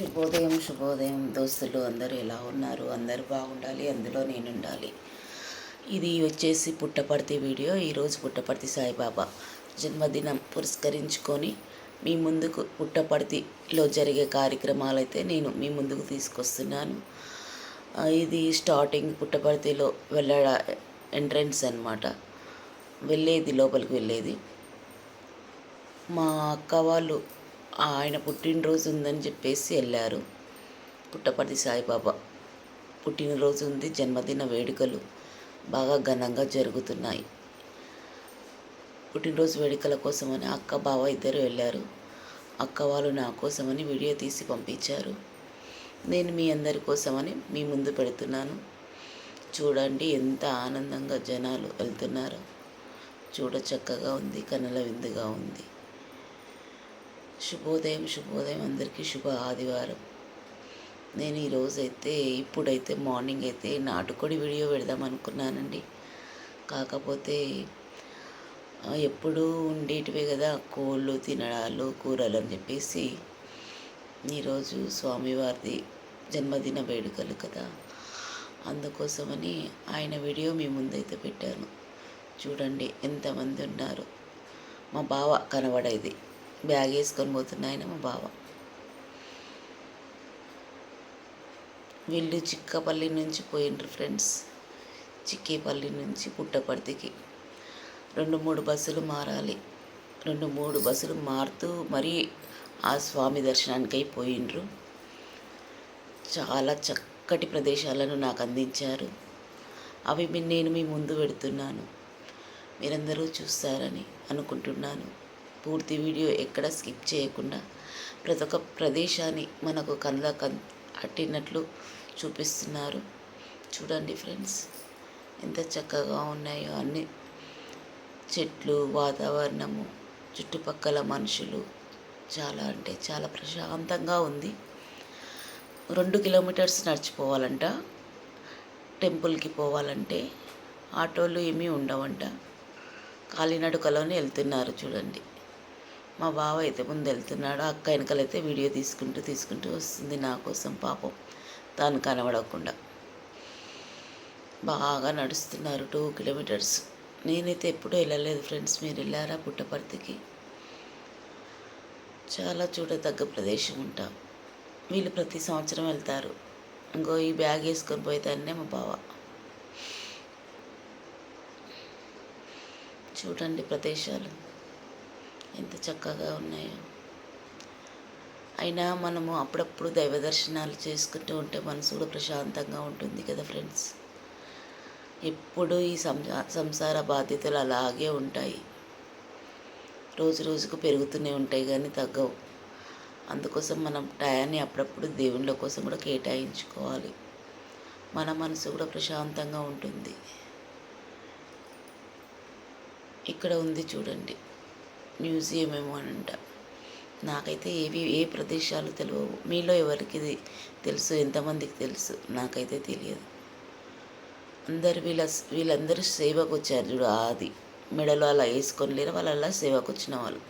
శుభోదయం శుభోదయం దోస్తులు. అందరూ ఎలా ఉన్నారు? అందరూ బాగుండాలి. అందులో నేను ఉండాలి ఇది వచ్చేసి పుట్టపర్తి వీడియో. ఈరోజు పుట్టపర్తి సాయిబాబా జన్మదినం పురస్కరించుకొని మీ ముందుకు పుట్టపర్తిలో జరిగే కార్యక్రమాలు అయితే నేను మీ ముందుకు తీసుకొస్తున్నాను. ఇది స్టార్టింగ్ పుట్టపర్తిలో వెళ్ళడా ఎంట్రన్స్ అనమాట వెళ్ళేది లోపలికి వెళ్ళేది. మా అక్క వాళ్ళు ఆయన పుట్టినరోజు ఉందని చెప్పేసి వెళ్ళారు పుట్టపర్తి సాయిబాబా పుట్టినరోజు ఉంది జన్మదిన వేడుకలు బాగా ఘనంగా జరుగుతున్నాయి. పుట్టినరోజు వేడుకల కోసమని అక్క బావ ఇద్దరు వెళ్ళారు అక్క వాళ్ళు నా కోసమని వీడియో తీసి పంపించారు. నేను మీ అందరి కోసమని మీ ముందు పెడుతున్నాను. చూడండి ఎంత ఆనందంగా జనాలు వెళ్తున్నారు. చూడ చక్కగా ఉంది కనుల విందుగా ఉంది. శుభోదయం శుభోదయం అందరికీ శుభ ఆదివారం. నేను ఈరోజైతే ఇప్పుడైతే మార్నింగ్ అయితే నాటుకోడి వీడియో పెడదాం అనుకున్నానండి. కాకపోతే ఎప్పుడూ ఉండేటివే కదా కోళ్ళు తినడాలు కూరలు అని చెప్పేసి ఈరోజు స్వామివారిది జన్మదిన వేడుకలు కదా. అందుకోసమని ఆయన వీడియో మీ ముందైతే పెట్టాను. చూడండి ఎంతమంది ఉన్నారు. మా బావ కనబడేది. బ్యాగ్ వేసుకొని పోతున్నాయన మా బావ. వీళ్ళు చిక్కపల్లి నుంచి పోయిండ్రు ఫ్రెండ్స్. చిక్కేపల్లి నుంచి పుట్టపర్తికి. రెండు మూడు బస్సులు మారాలి. రెండు మూడు బస్సులు మారుతూ మరీ ఆ స్వామి దర్శనానికి అయిపోయిండ్రు చాలా చక్కటి ప్రదేశాలను నాకు అందించారు. అవి మీ- నేను మీ ముందు పెడుతున్నాను. మీరందరూ చూస్తారని అనుకుంటున్నాను. పూర్తి వీడియో ఎక్కడ స్కిప్ చేయకుండా ప్రతి ఒక్క ప్రదేశాన్ని మనకు కంద అట్టినట్లు చూపిస్తున్నారు. చూడండి ఫ్రెండ్స్ ఎంత చక్కగా ఉన్నాయో అన్ని. చెట్లు వాతావరణము చుట్టుపక్కల మనుషులు చాలా అంటే చాలా ప్రశాంతంగా ఉంది. రెండు కిలోమీటర్స్ నడిచిపోవాలంట. టెంపుల్కి పోవాలంటే ఆటోలు ఏమీ ఉండవంట. కాలినడకలోనే వెళ్తున్నారు చూడండి. మా బావ అయితే ముందు వెళ్తున్నాడు అక్క వెనకలైతే వీడియో తీసుకుంటూ తీసుకుంటూ వస్తుంది నా కోసం పాపం. తాను కనబడకుండా. బాగా నడుస్తున్నారు టూ కిలోమీటర్స్. నేనైతే ఎప్పుడూ వెళ్ళలేదు ఫ్రెండ్స్ మీరు వెళ్ళారా పుట్టపర్తికి? చాలా చూడదగ్గ ప్రదేశం ఉంటాం. వీళ్ళు ప్రతి సంవత్సరం వెళ్తారు. ఇంకో ఈ బ్యాగ్ వేసుకొని పోయేదాన్నే మా బావ. చూడండి ప్రదేశాలు. ఎంత చక్కగా ఉన్నాయో. అయినా మనము అప్పుడప్పుడు దైవ దర్శనాలు చేసుకుంటూ ఉంటే మనసు కూడా ప్రశాంతంగా ఉంటుంది కదా ఫ్రెండ్స్. ఎప్పుడు ఈ సంసా సంసార బాధ్యతలు అలాగే ఉంటాయి. రోజు రోజుకు పెరుగుతూనే ఉంటాయి కానీ తగ్గవు. అందుకోసం మనం టయాన్ని అప్పుడప్పుడు దేవుళ్ళ కోసం కూడా కేటాయించుకోవాలి. మన మనసు కూడా ప్రశాంతంగా ఉంటుంది. ఇక్కడ ఉంది చూడండి. మ్యూజియం ఏమో అని అంట. నాకైతే ఏవి ఏ ప్రదేశాలు తెలియవు మీలో ఎవరికి తెలుసు? ఎంతమందికి తెలుసు? నాకైతే తెలియదు. అందరు వీళ్ళ వీళ్ళందరూ సేవకు వచ్చారు చూడు అది మెడలో అలా వేసుకొని లేరు. వాళ్ళు అలా సేవకు వచ్చిన వాళ్ళు.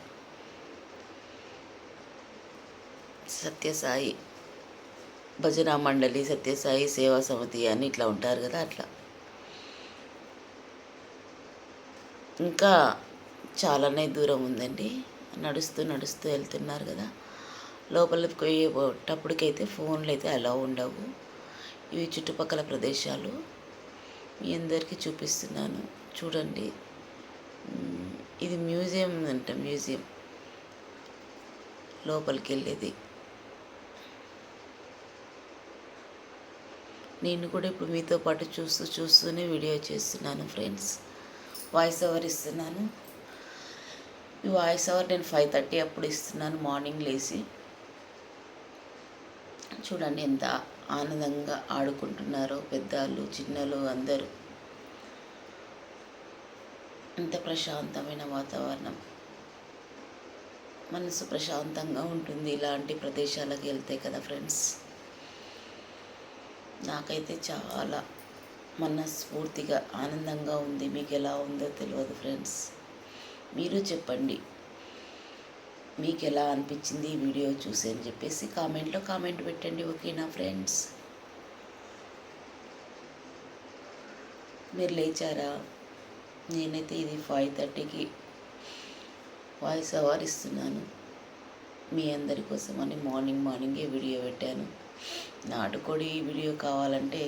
సత్యసాయి భజన మండలి సత్యసాయి సేవా సమితి అని ఇట్లా ఉంటారు కదా అట్లా. ఇంకా చాలానే దూరం ఉందండి. నడుస్తూ నడుస్తూ వెళ్తున్నారు కదా. లోపలికి పోయేటప్పటికైతే ఫోన్లు అయితే అలా ఉండవు. ఇవి చుట్టుపక్కల ప్రదేశాలు. మీ అందరికీ చూపిస్తున్నాను. చూడండి. ఇది మ్యూజియం అంట మ్యూజియం. లోపలికి వెళ్ళేది నేను కూడా ఇప్పుడు మీతో పాటు చూస్తూ చూస్తూనే వీడియో చేస్తున్నాను ఫ్రెండ్స్. వాయిస్ ఓవర్ ఇస్తున్నాను. ఈ వాయిస్ అవర్ నేను ఫైవ్ థర్టీ అప్పుడు ఇస్తున్నాను మార్నింగ్ లేచి చూడండి ఎంత ఆనందంగా ఆడుకుంటున్నారో పెద్దలు చిన్నలు అందరూ. ఎంత ప్రశాంతమైన వాతావరణం. మనసు ప్రశాంతంగా ఉంటుంది ఇలాంటి ప్రదేశాలకు వెళ్తే కదా ఫ్రెండ్స్. నాకైతే చాలా మనస్ఫూర్తిగా ఆనందంగా ఉంది. మీకు ఎలా ఉందో తెలియదు ఫ్రెండ్స్. మీరు చెప్పండి. మీకు ఎలా అనిపించింది ఈ వీడియో చూసి అని చెప్పేసి కామెంట్లో కామెంట్ పెట్టండి ఓకేనా ఫ్రెండ్స్? మీరు లేచారా? నేనైతే ఇది ఫైవ్ థర్టీకి వాయిస్ ఓవర్ ఇస్తున్నాను. మీ అందరి కోసం అని మార్నింగ్ మార్నింగే వీడియో పెట్టాను. నాటుకోడి వీడియో కావాలంటే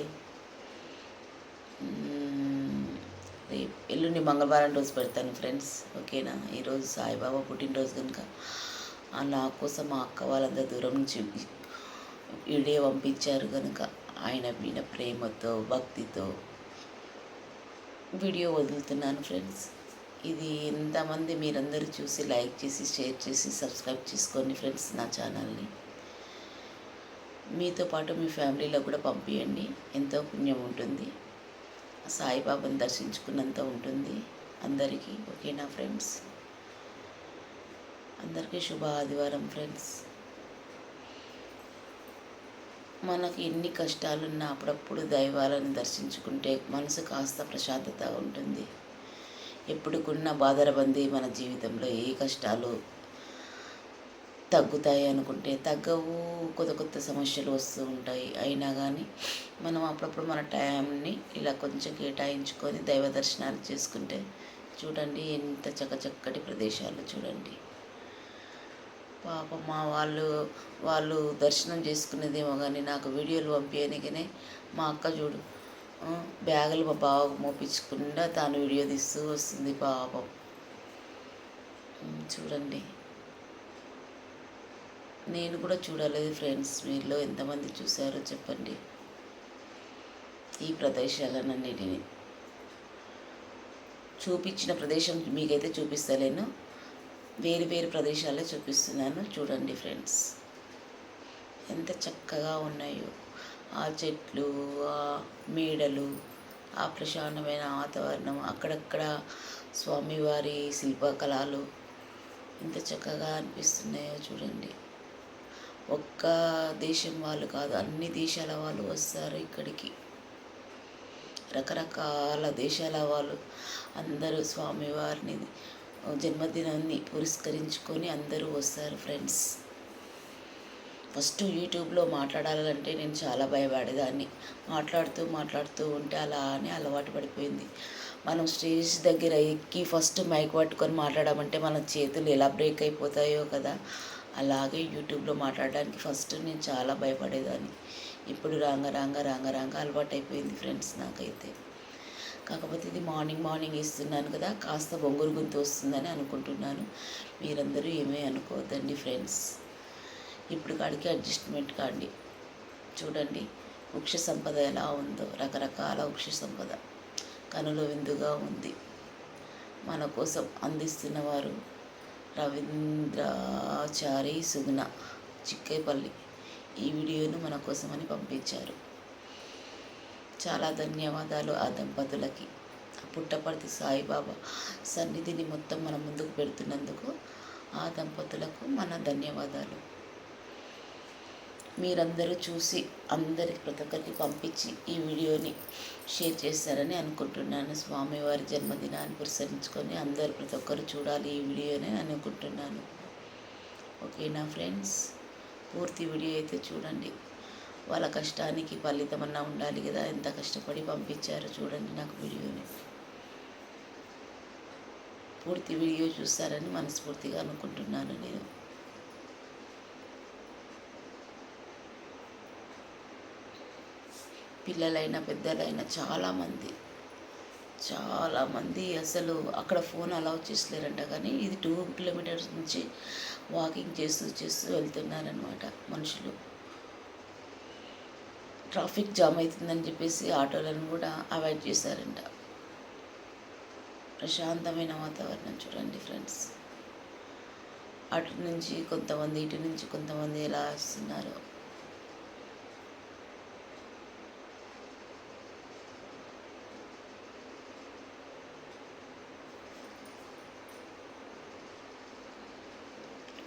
రేపు ఎల్లుండి మంగళవారం రోజు పెడతాను ఫ్రెండ్స్ ఓకేనా? ఈరోజు సాయిబాబా పుట్టినరోజు కనుక అలా నా కోసం మా అక్క వాళ్ళంతా దూరం నుంచి వీడియో పంపించారు కనుక ఆయన మీద ప్రేమతో భక్తితో వీడియో వదులుతున్నాను ఫ్రెండ్స్. ఇది ఎంతమంది మీరందరూ చూసి లైక్ చేసి షేర్ చేసి సబ్స్క్రైబ్ చేసుకోండి ఫ్రెండ్స్ నా ఛానల్ని. మీతో పాటు మీ ఫ్యామిలీలో కూడా పంపించండి ఎంతో పుణ్యం ఉంటుంది. సాయిబాబాని దర్శించుకున్నంత ఉంటుంది. అందరికీ ఓకేనా ఫ్రెండ్స్? అందరికీ శుభ ఆదివారం ఫ్రెండ్స్. మనకి ఎన్ని కష్టాలున్నా అప్పుడప్పుడు దైవాలను దర్శించుకుంటే మనసు కాస్త ప్రశాంతత ఉంటుంది. ఎప్పుడుకున్న బాధరబంది మన జీవితంలో ఏ కష్టాలు తగ్గుతాయి అనుకుంటే తగ్గవు కొత్త కొత్త సమస్యలు వస్తూ ఉంటాయి. అయినా కానీ మనం అప్పుడప్పుడు మన టైంని ఇలా కొంచెం కేటాయించుకొని దైవ దర్శనాలు చేసుకుంటే చూడండి ఎంత చక్కచక్కటి ప్రదేశాలు చూడండి. పాపం మా వాళ్ళు వాళ్ళు దర్శనం చేసుకునేదేమో కానీ నాకు వీడియోలు పంపించనికనే మా అక్క చూడు బ్యాగులు మా బావకు మోపించకుండా తాను వీడియో తీస్తూ వస్తుంది పాపం. చూడండి. నేను కూడా చూడలేదు ఫ్రెండ్స్. మీలో ఎంతమంది చూశారో చెప్పండి. ఈ ప్రదేశాలన్నిటిని చూపించిన ప్రదేశం మీకైతే చూపిస్తలేను. వేరు వేరు ప్రదేశాలే చూపిస్తున్నాను. చూడండి ఫ్రెండ్స్. ఎంత చక్కగా ఉన్నాయో. ఆ చెట్లు ఆ మేడలు ఆ ప్రశాంతమైన వాతావరణం అక్కడక్కడ స్వామివారి శిల్పకళలు. ఎంత చక్కగా అనిపిస్తున్నాయో చూడండి. ఒక్క దేశం వాళ్ళు కాదు అన్ని దేశాల వాళ్ళు వస్తారు ఇక్కడికి. రకరకాల దేశాల వాళ్ళు అందరూ స్వామివారిని జన్మదినాన్ని పురస్కరించుకొని అందరూ వస్తారు ఫ్రెండ్స్. ఫస్ట్ యూట్యూబ్లో మాట్లాడాలంటే నేను చాలా భయపడేదాన్ని. మాట్లాడుతూ మాట్లాడుతూ ఉంటే అలా అని అలవాటు పడిపోయింది. మనం స్టేజ్ దగ్గర ఎక్కి ఫస్ట్ మైక్ పట్టుకొని మాట్లాడమంటే మన చేతులు ఎలా బ్రేక్ అయిపోతాయో కదా. అలాగే యూట్యూబ్లో మాట్లాడడానికి ఫస్ట్ నేను చాలా భయపడేదాన్ని. ఇప్పుడు రాంగ రాంగ రాంగ రాంగ అలవాటు అయిపోయింది ఫ్రెండ్స్ నాకైతే. కాకపోతే ఇది మార్నింగ్ మార్నింగ్ ఇస్తున్నాను కదా కాస్త బొంగురు గుంతు వస్తుందని అనుకుంటున్నాను. మీరందరూ ఏమీ అనుకోవద్దండి ఫ్రెండ్స్. ఇప్పుడు కాడికి అడ్జస్ట్మెంట్ కాండి. చూడండి వృక్ష సంపద ఎలా ఉందో రకరకాల వృక్ష సంపద. కనుల విందుగా ఉంది. మన కోసం అందిస్తున్నవారు రవీంద్రాచారి సుగుణ చిక్కేపల్లి. ఈ వీడియోను మన కోసమని పంపించారు. చాలా ధన్యవాదాలు ఆ దంపతులకి. పుట్టపర్తి సాయిబాబా సన్నిధిని మొత్తం మన ముందుకు పెడుతున్నందుకు ఆ దంపతులకు మన ధన్యవాదాలు. మీరందరూ చూసి అందరికి ప్రతి ఒక్కరికి పంపించి ఈ వీడియోని షేర్ చేస్తారని అనుకుంటున్నాను. స్వామివారి జన్మదినాన్ని పురస్కరించుకొని అందరు ప్రతి ఒక్కరు చూడాలి ఈ వీడియోని అనుకుంటున్నాను. ఓకేనా ఫ్రెండ్స్? పూర్తి వీడియో అయితే చూడండి. వాళ్ళ కష్టానికి ఫలితం అన్నా ఉండాలి కదా. ఎంత కష్టపడి పంపించారో చూడండి నాకు వీడియోని. పూర్తి వీడియో చూస్తారని మనస్ఫూర్తిగా అనుకుంటున్నాను నేను. పిల్లలైనా పెద్దలైనా చాలామంది చాలామంది అసలు అక్కడ ఫోన్ అలౌ చేసలేరంట కానీ ఇది టూ కిలోమీటర్స్ నుంచి వాకింగ్ చేస్తూ చేస్తూ వెళ్తున్నారనమాట మనుషులు. ట్రాఫిక్ జామ్ అవుతుందని చెప్పేసి ఆటోలను కూడా అవాయిడ్ చేశారంట. ప్రశాంతమైన వాతావరణం చూడండి ఫ్రెండ్స్. అటు నుంచి కొంతమంది ఇటు నుంచి కొంతమంది ఎలా వస్తున్నారు?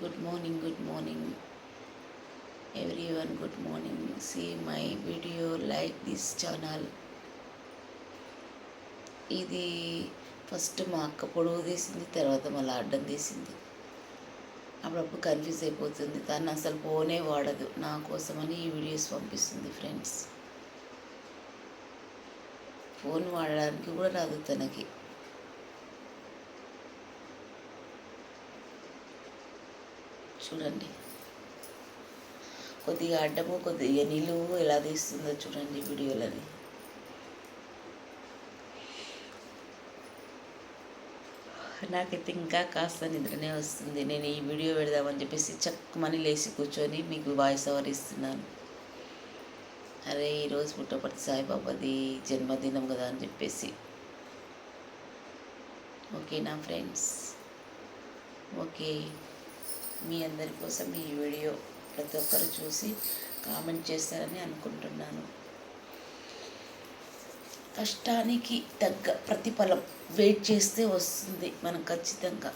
Good morning good morning everyone good morning see my video like this channel ఇది ఫస్ట్ మా అక్క పొడవు తీసింది తర్వాత మళ్ళీ అడ్డం తీసింది. అప్పుడప్పుడు కన్ఫ్యూజ్ అయిపోతుంది. తను అసలు ఫోనే వాడదు. నా కోసమని ఈ వీడియోస్ పంపిస్తుంది ఫ్రెండ్స్ ఫోన్ వాడడానికి కూడా రాదు తనకి. చూడండి. కొద్దిగా అడ్డము కొద్దిగా నిలువు ఎలా తీస్తుందో చూడండి వీడియోలని నాకైతే ఇంకా కాస్త నిద్రనే వస్తుంది. నేను ఈ వీడియో పెడదామని చెప్పేసి చక్కమని లేచి కూర్చొని మీకు వాయిస్ ఓవర్ ఇస్తున్నాను. అరే ఈరోజు పుట్టపర్తి సాయిబాబాది జన్మదినం కదా అని చెప్పేసి. ఓకేనా ఫ్రెండ్స్ ఓకే. మీ అందరి కోసం ఈ వీడియో ప్రతి ఒక్కరు చూసి కామెంట్ చేస్తారని అనుకుంటున్నాను. కష్టానికి తగ్గ ప్రతిఫలం వెయిట్ చేస్తే వస్తుంది మనం ఖచ్చితంగా.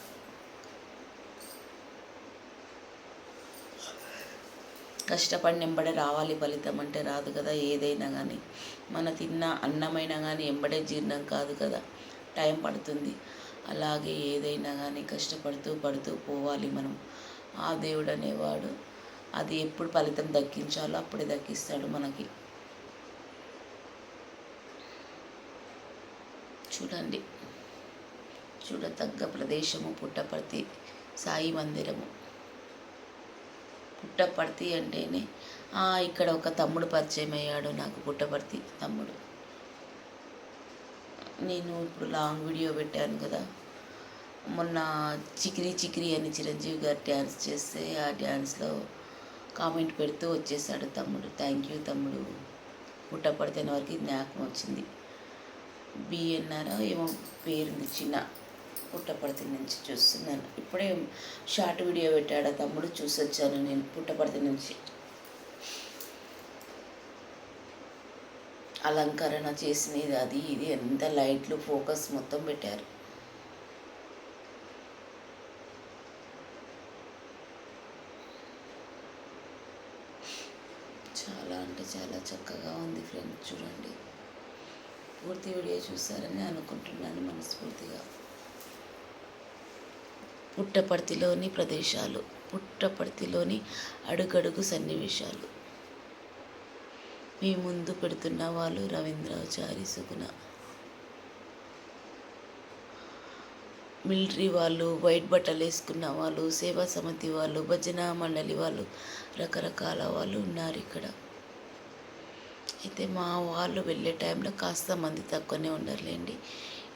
కష్టపడి ఎంబడే రావాలి ఫలితం అంటే రాదు కదా ఏదైనా కానీ మన తిన్న అన్నమైనా కానీ ఎంబడే జీర్ణం కాదు కదా. టైం పడుతుంది. అలాగే ఏదైనా కానీ కష్టపడుతూ పడుతూ పోవాలి మనం. ఆ దేవుడు అనేవాడు. అది ఎప్పుడు ఫలితం దక్కించాలో అప్పుడే దక్కిస్తాడు మనకి. చూడండి. చూడతగ్గ ప్రదేశము పుట్టపర్తి సాయి మందిరము. పుట్టపర్తి అంటేనే ఇక్కడ ఒక తమ్ముడు పరిచయం అయ్యాడు నాకు పుట్టపర్తి తమ్ముడు. నేను ఇప్పుడు లాంగ్ వీడియో పెట్టాను కదా. మొన్న చికిరి చికిరి అని చిరంజీవి గారు డ్యాన్స్ చేస్తే ఆ డ్యాన్స్లో కామెంట్ పెడుతూ వచ్చేసాడు తమ్ముడు. థ్యాంక్ యూ తమ్ముడు. పుట్టపడితే వరకు జ్ఞాపకం వచ్చింది. బిఎన్ఆర్ ఏమో పేరుంది చిన్న. పుట్టపడితే నుంచి చూస్తున్నాను. ఇప్పుడే షార్ట్ వీడియో పెట్టాడు తమ్ముడు? చూసి వచ్చాను నేను పుట్టపడితే నుంచి. అలంకరణ చేసినది అది ఇది. ఎంత లైట్లు ఫోకస్ మొత్తం పెట్టారు. చాలా అంటే చాలా చక్కగా ఉంది ఫ్రెండ్స్ చూడండి. పూర్తి వీడియో చూస్తారని అనుకుంటున్నాను మనస్ఫూర్తిగా. పుట్టపర్తిలోని ప్రదేశాలు పుట్టపర్తిలోని అడుగడుగు సన్నివేశాలు. మీ ముందు పెడుతున్న వాళ్ళు రవీంద్రాచారి సుగుణ. మిలిటరీ వాళ్ళు వైట్ బట్టలు వేసుకున్న వాళ్ళు సేవా సమితి వాళ్ళు భజన మండలి వాళ్ళు రకరకాల వాళ్ళు ఉన్నారు ఇక్కడ. అయితే మా వాళ్ళు వెళ్ళే టైంలో కాస్త మంది తక్కువనే ఉండర్లేండి.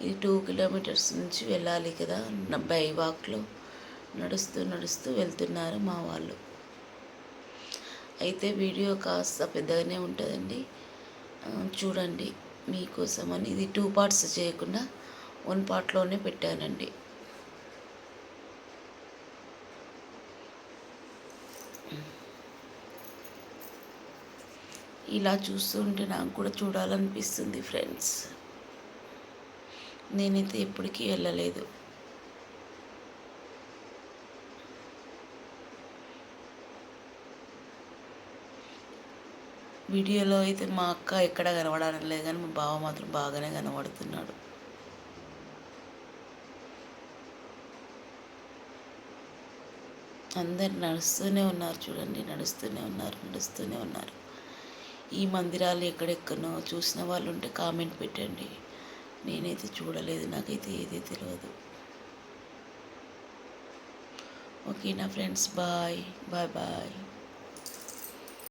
ఇది టూ కిలోమీటర్స్ నుంచి వెళ్ళాలి కదా బై వాక్లో. నడుస్తూ నడుస్తూ వెళ్తున్నారు మా వాళ్ళు. అయితే వీడియో కాస్త పెద్దగానే ఉంటుందండి. చూడండి మీకోసమని ఇది టూ పార్ట్స్ చేయకుండా వన్ పార్ట్లోనే పెట్టానండి. ఇలా చూస్తుంటే నాకు కూడా చూడాలనిపిస్తుంది ఫ్రెండ్స్. నేనైతే ఎప్పటికీ వెళ్ళలేదు. వీడియోలో అయితే మా అక్క ఎక్కడ కనబడడం లేదు కానీ మా బావ మాత్రం బాగానే కనబడుతున్నాడు. అందరు నడుస్తూనే ఉన్నారు చూడండి నడుస్తూనే ఉన్నారు నడుస్తూనే ఉన్నారు. ఈ మందిరాలు ఎక్కడెక్కడో చూసిన వాళ్ళు ఉంటే కామెంట్ పెట్టండి. నేనైతే చూడలేదు నాకైతే ఏదీ తెలియదు ఓకే నా ఫ్రెండ్స్ బాయ్ బాయ్ బాయ్